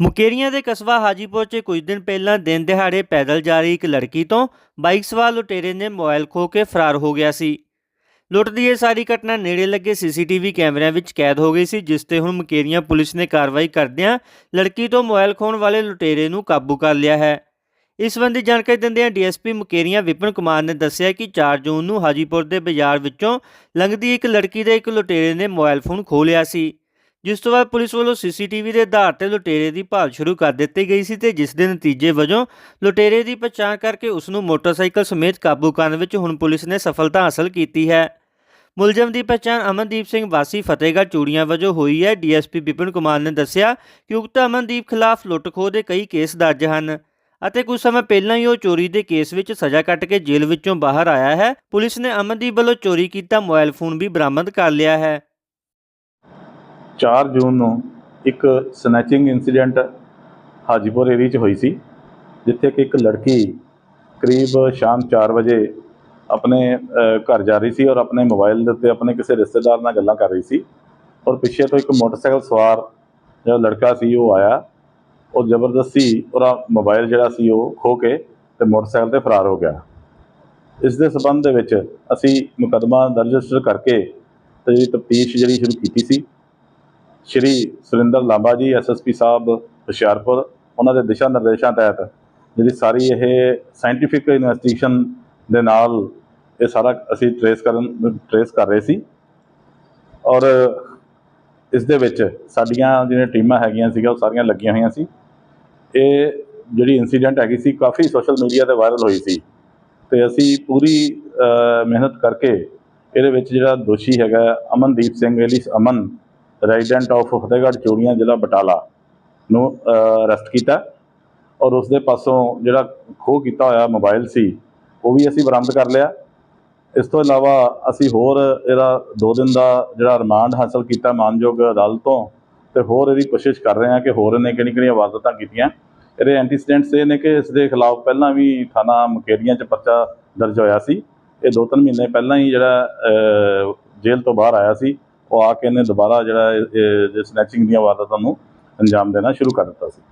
ਮੁਕੇਰੀਆਂ ਦੇ ਕਸਬਾ ਹਾਜੀਪੁਰ 'ਚ ਕੁਝ ਦਿਨ ਪਹਿਲਾਂ ਦਿਨ ਦਿਹਾੜੇ ਪੈਦਲ ਜਾ ਰਹੀ ਇੱਕ ਲੜਕੀ ਤੋਂ ਬਾਈਕ ਸਵਾਰ ਲੁਟੇਰੇ ਨੇ ਮੋਬਾਈਲ ਖੋਹ ਕੇ ਫਰਾਰ ਹੋ ਗਿਆ ਸੀ। ਲੁੱਟ ਦੀ ਇਹ ਸਾਰੀ ਘਟਨਾ ਨੇੜੇ ਲੱਗੇ ਸੀਸੀਟੀਵੀ ਕੈਮਰਿਆਂ ਵਿੱਚ ਕੈਦ ਹੋ ਗਈ ਸੀ, ਜਿਸ ਤੇ ਹੁਣ ਮੁਕੇਰੀਆਂ ਪੁਲਿਸ ਨੇ ਕਾਰਵਾਈ ਕਰਦਿਆਂ ਲੜਕੀ ਤੋਂ ਮੋਬਾਈਲ ਖੋਣ ਵਾਲੇ ਲੁਟੇਰੇ ਨੂੰ ਕਾਬੂ ਕਰ ਲਿਆ ਹੈ। ਇਸ ਸੰਬੰਧੀ ਜਾਣਕਾਰੀ ਦਿੰਦਿਆਂ ਡੀਐਸਪੀ ਮੁਕੇਰੀਆਂ ਵਿਪਨ ਕੁਮਾਰ ਨੇ ਦੱਸਿਆ ਕਿ 4 ਜੂਨ ਨੂੰ ਹਾਜੀਪੁਰ ਦੇ ਬਾਜ਼ਾਰ ਵਿੱਚੋਂ ਲੰਘਦੀ ਇੱਕ ਲੜਕੀ ਦੇ ਇੱਕ ਲੁਟੇਰੇ ਨੇ ਮੋਬਾਈਲ ਫੋਨ ਖੋਹ ਲਿਆ ਸੀ। ਜਿਸ ਤੋਂ ਬਾਅਦ ਪੁਲਿਸ ਵੱਲੋਂ ਸੀਸੀਟੀਵੀ ਦੇ ਆਧਾਰ ਤੇ ਲੁਟੇਰੇ ਦੀ ਭਾਲ ਸ਼ੁਰੂ ਕਰ ਦਿੱਤੀ ਗਈ ਸੀ ਤੇ ਜਿਸ ਦੇ ਨਤੀਜੇ ਵਜੋਂ ਲੁਟੇਰੇ ਦੀ ਪਛਾਣ ਕਰਕੇ ਉਸ ਨੂੰ ਮੋਟਰਸਾਈਕਲ ਸਮੇਤ ਕਾਬੂ ਕਰਨ ਵਿੱਚ ਹੁਣ ਪੁਲਿਸ ਨੇ ਸਫਲਤਾ ਹਾਸਲ ਕੀਤੀ ਹੈ। ਮੁਲਜ਼ਮ ਦੀ ਪਛਾਣ ਅਮਨਦੀਪ ਸਿੰਘ ਵਾਸੀ ਫਤਿਹਗੜ੍ਹ ਚੂੜੀਆਂ ਵਜੋਂ ਹੋਈ ਹੈ। ਡੀਐਸਪੀ ਵਿਪਨ ਕੁਮਾਰ ਨੇ ਦੱਸਿਆ ਕਿ ਉਕਤ ਅਮਨਦੀਪ ਖਿਲਾਫ ਲੁੱਟ-ਖੋਹ ਦੇ ਕਈ ਕੇਸ ਦਰਜ ਹਨ ਅਤੇ ਕੁਝ ਸਮਾਂ ਪਹਿਲਾਂ ਹੀ ਉਹ ਚੋਰੀ ਦੇ ਕੇਸ ਵਿੱਚ ਸਜ਼ਾ ਕੱਟ ਕੇ ਜੇਲ੍ਹ ਵਿੱਚੋਂ ਬਾਹਰ ਆਇਆ ਹੈ। ਪੁਲਿਸ ਨੇ ਅਮਨਦੀਪ ਵੱਲੋਂ ਚੋਰੀ ਕੀਤਾ ਮੋਬਾਈਲ ਫੋਨ ਵੀ ਬਰਾਮਦ ਕਰ ਲਿਆ ਹੈ। 4 ਜੂਨ ਨੂੰ ਇੱਕ ਸਨੈਚਿੰਗ ਇਨਸੀਡੈਂਟ ਹਾਜੀਪੁਰ ਏਰੀਆ 'ਚ ਹੋਈ ਸੀ, ਜਿੱਥੇ ਕਿ ਇੱਕ ਲੜਕੀ ਕਰੀਬ ਸ਼ਾਮ 4 ਵਜੇ ਆਪਣੇ ਘਰ ਜਾ ਰਹੀ ਸੀ ਔਰ ਆਪਣੇ ਮੋਬਾਈਲ ਦੇ ਉੱਤੇ ਆਪਣੇ ਕਿਸੇ ਰਿਸ਼ਤੇਦਾਰ ਨਾਲ ਗੱਲਾਂ ਕਰ ਰਹੀ ਸੀ ਔਰ ਪਿੱਛੇ ਤੋਂ ਇੱਕ ਮੋਟਰਸਾਈਕਲ ਸਵਾਰ ਜਿਹੜਾ ਲੜਕਾ ਸੀ ਉਹ ਆਇਆ, ਉਹ ਜ਼ਬਰਦਸਤੀ ਉਹਦਾ ਮੋਬਾਈਲ ਜਿਹੜਾ ਸੀ ਉਹ ਖੋ ਕੇ ਤੇ ਮੋਟਰਸਾਈਕਲ ਤੇ ਫਰਾਰ ਹੋ ਗਿਆ। ਇਸ ਦੇ ਸਬੰਧ ਦੇ ਵਿੱਚ ਅਸੀਂ ਮੁਕੱਦਮਾ ਦਰਜ ਕਰਕੇ ਤੇ ਤਫਤੀਸ਼ ਜਿਹੜੀ ਸ਼ੁਰੂ ਕੀਤੀ ਸੀ। ਸ਼੍ਰੀ ਸੁਰਿੰਦਰ ਲਾਂਬਾ ਜੀ ਐਸਐਸਪੀ ਸਾਹਿਬ, ਹੁਸ਼ਿਆਰਪੁਰ, ਉਹਨਾਂ ਦੇ ਦਿਸ਼ਾ ਨਿਰਦੇਸ਼ਾਂ ਤਹਿਤ ਜਿਹੜੀ ਸਾਰੀ ਇਹ ਸਾਇੰਟੀਫਿਕ ਇਨਵੈਸਟੀਗੇਸ਼ਨ ਦੇ ਨਾਲ ਇਹ ਸਾਰਾ ਅਸੀਂ ਟਰੇਸ ਕਰਨ ਟਰੇਸ ਕਰ ਰਹੇ ਸੀ। ਔਰ ਇਸ ਦੇ ਵਿੱਚ ਸਾਡੀਆਂ ਜਿਹੜੀਆਂ ਟੀਮਾਂ ਹੈਗੀਆਂ ਸੀਗਾ ਉਹ ਸਾਰੀਆਂ ਲੱਗੀਆਂ ਹੋਈਆਂ ਸੀ। ਇਹ ਜਿਹੜੀ ਇਨਸੀਡੈਂਟ ਹੈਗੀ ਸੀ, ਕਾਫੀ ਸੋਸ਼ਲ ਮੀਡੀਆ ਤੇ ਵਾਇਰਲ ਹੋਈ ਸੀ। ਤੇ ਅਸੀਂ ਪੂਰੀ ਮਿਹਨਤ ਕਰਕੇ ਇਹਦੇ ਵਿੱਚ ਜਿਹੜਾ ਦੋਸ਼ੀ ਹੈਗਾ Amandeep Singh alias Aman resident of Fatehgarh Churian ਜ਼ਿਲ੍ਹਾ ਬਟਾਲਾ ਨੂੰ ਅਰੈਸਟ ਕੀਤਾ ਔਰ ਉਸ ਦੇ ਪਾਸੋਂ ਜਿਹੜਾ ਖੋਹ ਕੀਤਾ ਹੋਇਆ ਮੋਬਾਈਲ ਸੀ, ਉਹ ਵੀ ਅਸੀਂ ਬਰਾਮਦ ਕਰ ਲਿਆ। ਇਸ ਤੋਂ ਇਲਾਵਾ ਅਸੀਂ ਹੋਰ ਇਹਦਾ 2 ਦਿਨ ਦਾ ਜਿਹੜਾ ਰਿਮਾਂਡ ਹਾਸਲ ਕੀਤਾ ਮਾਨਯੋਗ ਅਦਾਲਤ ਤੋਂ ਤੇ ਹੋਰ ਇਹਦੀ ਕੋਸ਼ਿਸ਼ ਕਰ ਰਹੇ ਹਾਂ ਕਿ ਹੋਰ ਇਹਨੇ ਕਿਹੜੀ ਕਿਹੜੀਆਂ ਵਾਰਦਾਤਾਂ ਕੀਤੀਆਂ। ਇਹਦੇ ਐਂਟੀਸੀਡੈਂਟਸ ਇਹ ਨੇ ਕਿ ਇਸ ਦੇ ਖਿਲਾਫ ਪਹਿਲਾਂ ਵੀ ਥਾਣਾ ਮੁਕੇਰੀਆਂ 'ਚ ਪਰਚਾ ਦਰਜ ਹੋਇਆ ਸੀ। ਇਹ ਦੋ ਤਿੰਨ ਮਹੀਨੇ ਪਹਿਲਾਂ ਹੀ ਜਿਹੜਾ ਜੇਲ੍ਹ ਤੋਂ ਬਾਹਰ ਆਇਆ ਸੀ। ਉਹ ਆ ਕੇ ਇਹਨੇ ਦੁਬਾਰਾ ਜਿਹੜਾ ਸਨੈਚਿੰਗ ਦੀਆਂ ਵਾਰਦਾਤਾਂ ਨੂੰ ਅੰਜਾਮ ਦੇਣਾ ਸ਼ੁਰੂ ਕਰ ਦਿੱਤਾ ਸੀ।